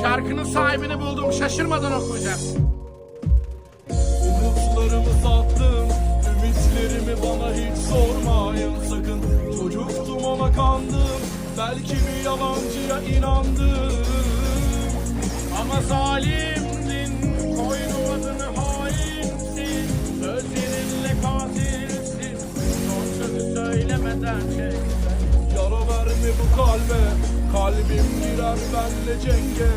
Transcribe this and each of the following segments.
Şarkının sahibini buldum. Şaşırmadan okuyacağım. Umutlarımı sattım Ümitlerimi bana hiç sormayın sakın Çocuktum ona kandım Belki bir yalancıya inandım Ama zalimdin. Koydu adını hainsin. Sözlerinle katilsin. Son sözü söylemeden çeksen. Yara verme bu kalbe Kalbim girer benle cenge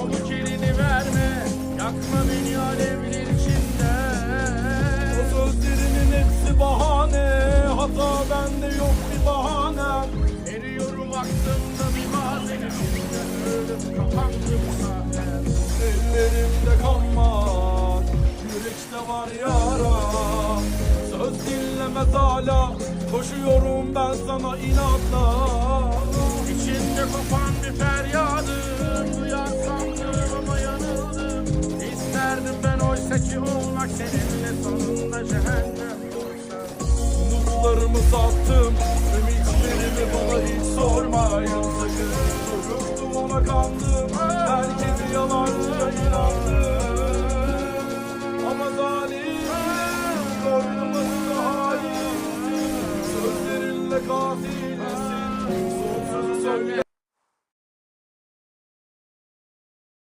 Onu kilini verme. Yakma beni alevler içinde. O sözlerinin hepsi bahane Hata bende yok bir bahanem Eriyorum aklımda bir mazenim. Kapandım zaten. Ellerimde kan var Yürekte var yara Söz dinlemez hala Koşuyorum ben sana inatla ki olmak seninle sonunda cehennem yoksa. Umutlarımı sattım Ümitlerimi bana hiç sormayın sakın. Çocuktum ona kandım Belki bir yalancıya inandım Ama zalim Koynuma hain Sözlerinle katilsin Son sözü söyle